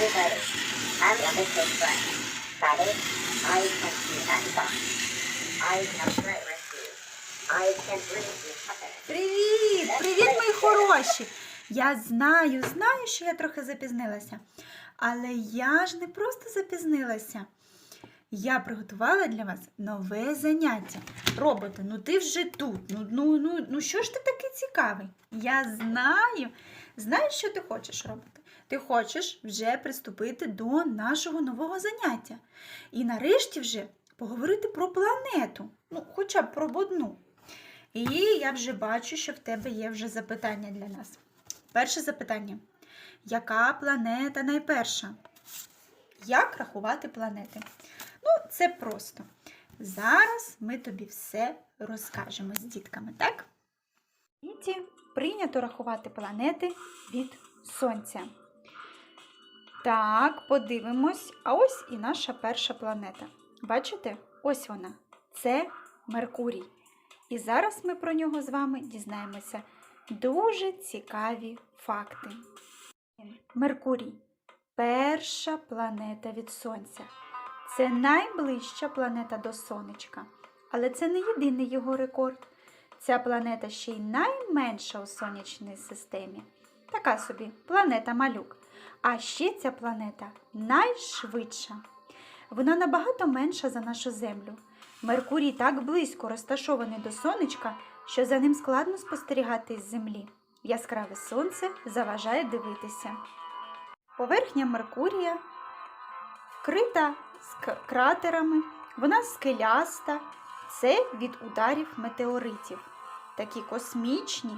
Everybody, I'm a mistake friend. Friday, I can see that box. I can play with you. I can bring you something. Привіт! Привіт, мої хороші! Я знаю, знаю, що я трохи запізнилася. Але я ж не просто запізнилася. Я приготувала для вас нове заняття. Роботе, ну ти вже тут. Ну, ну, ну, ну що ж ти такий цікавий? Я знаю, знаю, що ти хочеш робити. Ти хочеш вже приступити до нашого нового заняття. І нарешті вже поговорити про планету. Ну, хоча б про одну. І я вже бачу, що в тебе є вже запитання для нас. Перше запитання: яка планета найперша? Як рахувати планети? Ну, це просто. Зараз ми тобі все розкажемо з дітками, так? Діті прийнято рахувати планети від Сонця. Так, подивимось. А ось і наша перша планета. Бачите? Ось вона. Це Меркурій. І зараз ми про нього з вами дізнаємося дуже цікаві факти. Меркурій перша планета від Сонця. Це найближча планета до Сонечка. Але це не єдиний його рекорд. Ця планета ще й найменша у сонячній системі. Така собі планета малюк. А ще ця планета найшвидша. Вона набагато менша за нашу Землю. Меркурій так близько розташований до сонечка, що за ним складно спостерігати із землі. Яскраве сонце заважає дивитися. Поверхня Меркурія вкрита ск- кратерами, вона скеляста, це від ударів метеоритів. Такі космічні,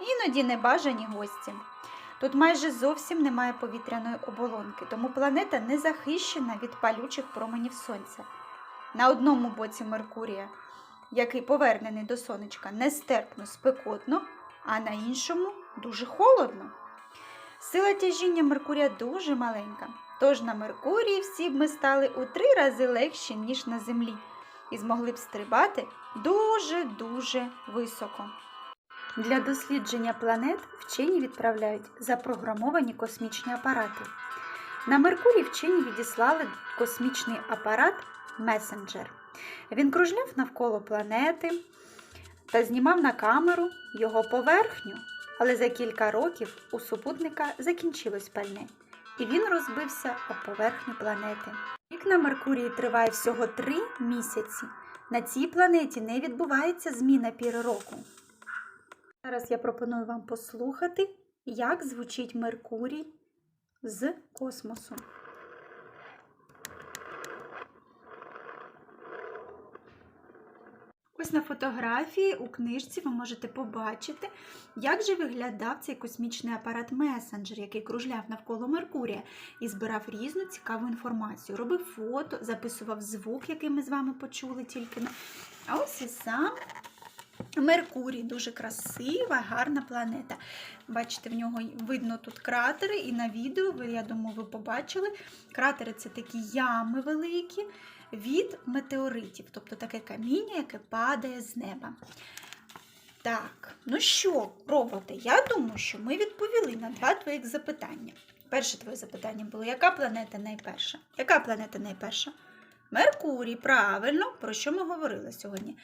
іноді небажані гості. Тут майже зовсім немає повітряної оболонки, тому планета не захищена від палючих променів сонця. На одному боці Меркурія, який повернений до сонечка, нестерпно спекотно, а на іншому дуже холодно. Сила тяжіння Меркурія дуже маленька, тож на Меркурії всі б ми стали у три рази легші, ніж на Землі, і змогли б стрибати дуже-дуже високо. Для дослідження планет вчені відправляють запрограмовані космічні апарати. На Меркурій вчені відіслали космічний апарат Месенджер. Він кружляв навколо планети та знімав на камеру його поверхню. Але за кілька років у супутника закінчилось пальне, і він розбився об поверхню планети. Рік на Меркурії триває всього три місяці. На цій планеті не відбувається зміна піри року. Зараз я пропоную вам послухати, як звучить Меркурій з космосу. Ось на фотографії у книжці ви можете побачити, як же виглядав цей космічний апарат Месенджер, який кружляв навколо Меркурія і збирав різну цікаву інформацію. Робив фото, записував звук, який ми з вами почули тільки. А ось і сам Меркурій дуже красива, гарна планета. Бачите, в нього видно тут кратери, і на відео, ви, я думаю, ви побачили. Кратери це такі ями великі від метеоритів, тобто таке каміння, яке падає з неба. Так, ну що, роботи, я думаю, що ми відповіли на два твоїх запитання. Перше твоє запитання було: яка планета найперша? Яка планета найперша? Меркурій, правильно, про що ми говорили сьогодні.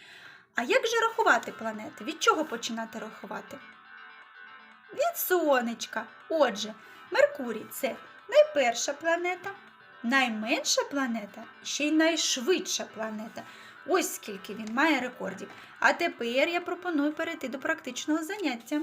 А як же рахувати планети? Від чого починати рахувати? Від сонечка. Отже, Меркурій це найперша планета, найменша планета, ще й найшвидша планета. Ось скільки він має рекордів. А тепер я пропоную перейти до практичного заняття.